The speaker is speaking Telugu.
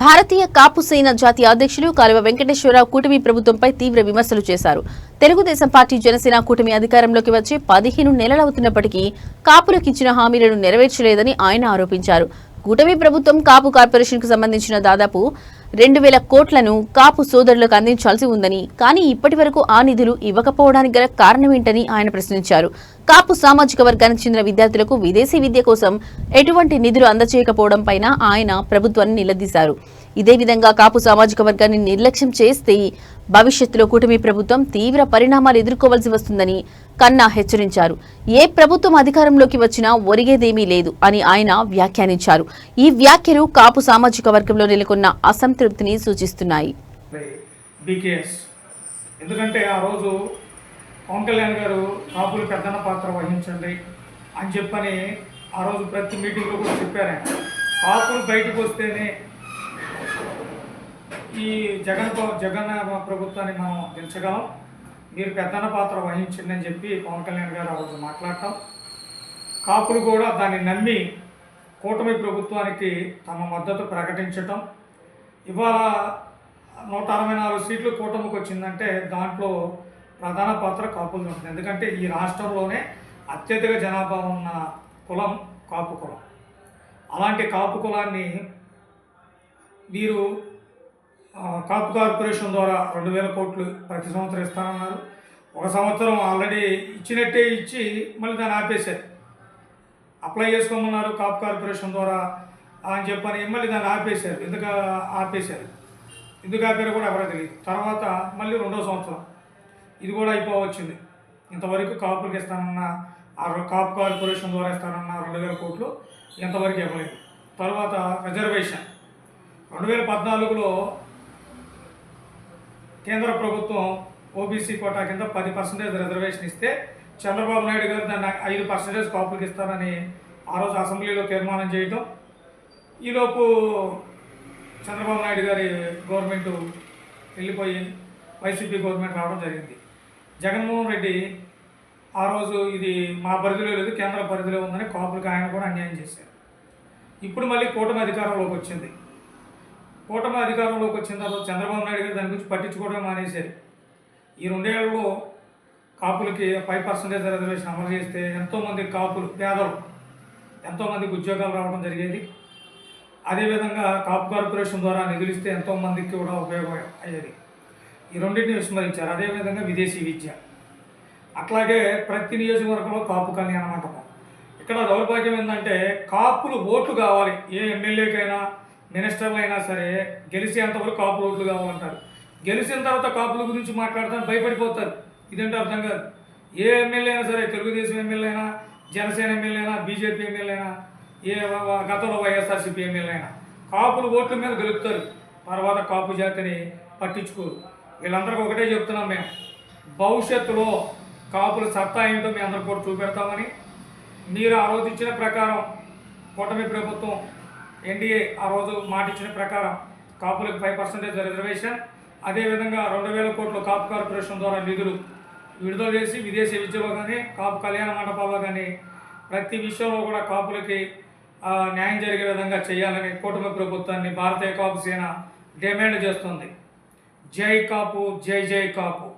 భారతీయ కాపు సేన జాతీయ అధ్యక్షులు కాలువ వెంకటేశ్వరరావు కూటమి ప్రభుత్వంపై తీవ్ర విమర్శలు చేశారు. తెలుగుదేశం పార్టీ జనసేన కూటమి అధికారంలోకి వచ్చి పదిహేను నెలలవుతున్నప్పటికీ కాపులకు ఇచ్చిన హామీలను నెరవేర్చలేదని ఆయన ఆరోపించారు. కూటమి ప్రభుత్వం కాపు కార్పొరేషన్కు సంబంధించిన దాదాపు రెండు వేల కోట్లను కాపు సోదరులకు అందించాల్సి ఉందని కానీ ఇప్పటి వరకు ఆ నిధులు ఇవ్వకపోవడానికి గల కారణమేంటని ఆయన ప్రశ్నించారు. కాపు సామాజిక వర్గానికి చెందిన విద్యార్థులకు విదేశీ విద్య కోసం ఎటువంటి నిధులు అందచేయకపోవడం పైన ఆయన ప్రభుత్వాన్ని నిలదీశారు. ఇదే విధంగా కాపు సామాజిక వర్గాన్ని నిర్లక్ష్యం చేస్తే భవిష్యత్తులో కూటమి ప్రభుత్వం తీవ్ర పరిణామాలు ఎదుర్కోవాల్సి వస్తుందని కన్నా హెచ్చరించారు. ఏ ప్రభుత్వం అధికారంలోకి వచ్చినా ఒరిగేదేమీ లేదు అని ఆయన వ్యాఖ్యానించారు. ఈ వ్యాఖ్యలు కాపు సామాజిక వర్గంలో నెలకొన్న అసంతృప్తిని సూచిస్తున్నాయి. ఎందుకంటే ఆ రోజు పవన్ కళ్యాణ్ గారు కాపులు పెద్దన్న పాత్ర వహించండి అని చెప్పని ఆ రోజు ప్రతి మీటింగ్లో కూడా చెప్పారు ఆయన. కాపులు బయటకు వస్తేనే ఈ జగన్ జగన్ ప్రభుత్వాన్ని మనం దించగలం మీరు పెద్దన్న పాత్ర వహించండి అని చెప్పి పవన్ కళ్యాణ్ గారు ఆ రోజు మాట్లాడటం. కాపులు కూడా దాన్ని నమ్మి కూటమి ప్రభుత్వానికి తమ మద్దతు ప్రకటించటం. ఇవాళ నూట అరవై నాలుగు సీట్లు కూటమికి వచ్చిందంటే దాంట్లో ప్రధాన పాత్ర కాపులు ఉంటుంది. ఎందుకంటే ఈ రాష్ట్రంలోనే అత్యధిక జనాభా ఉన్న కులం కాపు కులం. అలాంటి కాపు కులాన్ని వీరు కాపు కార్పొరేషన్ ద్వారా రెండు వేల కోట్లు ప్రతి సంవత్సరం ఇస్తానన్నారు. ఒక సంవత్సరం ఆల్రెడీ ఇచ్చినట్టే ఇచ్చి మళ్ళీ దాన్ని ఆపేశారు. అప్లై చేసుకోమన్నారు కాపు కార్పొరేషన్ ద్వారా అని చెప్పని మళ్ళీ దాన్ని ఆపేశారు. ఎందుకు ఆపేశారు? ఎందుకు ఆపారో కూడా ఎవరో తెలియదు. తర్వాత మళ్ళీ రెండో సంవత్సరం ఇది కూడా అయిపోవచ్చింది. ఇంతవరకు కాపులకు ఇస్తానన్న ఆ కాపు కార్పొరేషన్ ద్వారా ఇస్తానన్న రెండు వేల కోట్లు ఇంతవరకు ఇవ్వలేదు. తర్వాత రిజర్వేషన్. రెండు వేల పద్నాలుగులో కేంద్ర ప్రభుత్వం ఓబీసీ కోటా కింద పది పర్సెంటేజ్ రిజర్వేషన్ ఇస్తే చంద్రబాబు నాయుడు గారు దాన్ని ఐదు పర్సెంటేజ్ కాపులకు ఇస్తానని ఆ రోజు అసెంబ్లీలో తీర్మానం చేయటం. ఈలోపు చంద్రబాబు నాయుడు గారి గవర్నమెంట్ వెళ్ళిపోయి వైసీపీ గవర్నమెంట్ రావడం జరిగింది. జగన్మోహన్ రెడ్డి ఆ రోజు ఇది మా పరిధిలో లేదు కేంద్ర పరిధిలో ఉందని కాపులకు ఆయన కూడా అన్యాయం చేశారు. ఇప్పుడు మళ్ళీ కూటమి అధికారంలోకి వచ్చింది. కూటమి అధికారంలోకి వచ్చిన తర్వాత చంద్రబాబు నాయుడు గారు దాని గురించి పట్టించుకోవడం మానేశారు. ఈ రెండేళ్ళలో కాపులకి ఫైవ్ పర్సెంటేజ్ రిజర్వేషన్ అమలు చేస్తే ఎంతోమంది కాపులు పేదలు ఎంతోమందికి ఉద్యోగాలు రావడం జరిగేది. అదేవిధంగా కాపు కార్పొరేషన్ ద్వారా నిధులు ఇస్తే ఎంతోమందికి కూడా ఉపయోగం అయ్యేది. ఈ రెండింటిని విస్మరించారు. అదేవిధంగా విదేశీ విద్య. అట్లాగే ప్రతి నియోజకవర్గంలో కాపు కళ్యాణ మంటపం ఇక్కడ దౌర్భాగ్యం ఏంటంటే కాపులు ఓట్లు కావాలి. ఏ ఎమ్మెల్యేకైనా మినిస్టర్లైనా సరే గెలిచేంతవరకు కాపులు ఓట్లు కావాలంటారు. గెలిచిన తర్వాత కాపుల గురించి మాట్లాడతాను భయపడిపోతారు. ఇదంటే అర్థం కాదు. ఏ ఎమ్మెల్యే అయినా సరే తెలుగుదేశం ఎమ్మెల్యే అయినా జనసేన ఎమ్మెల్యే అయినా బీజేపీ ఎమ్మెల్యే అయినా ఏ గతంలో వైఎస్ఆర్సీపీ ఎమ్మెల్యే అయినా కాపులు ఓట్ల మీద గెలుపుతారు. తర్వాత కాపు జాతిని పట్టించుకోరు. వీళ్ళందరికీ ఒకటే చెప్తున్నాం మేము. భవిష్యత్తులో కాపుల సత్తా ఏంటో మీ అందరికి కూడా చూపెడతామని. మీరు ఆ రోజు ఇచ్చిన ప్రకారం కూటమి ప్రభుత్వం ఎన్డీఏ ఆ రోజు మాట ఇచ్చిన ప్రకారం కాపులకు ఫైవ్ పర్సెంటేజ్ రిజర్వేషన్. అదేవిధంగా రెండు వేల కోట్ల కాపు కార్పొరేషన్ ద్వారా నిధులు విడుదల చేసి విదేశీ విద్యలో కానీ కాపు కళ్యాణ మండపాల్లో కానీ ప్రతి విషయంలో కూడా కాపులకి న్యాయం జరిగే విధంగా చేయాలని కూటమి ప్రభుత్వాన్ని భారతీయ కాపు సేన డిమాండ్ చేస్తుంది. జై కాపు జై జై కాపు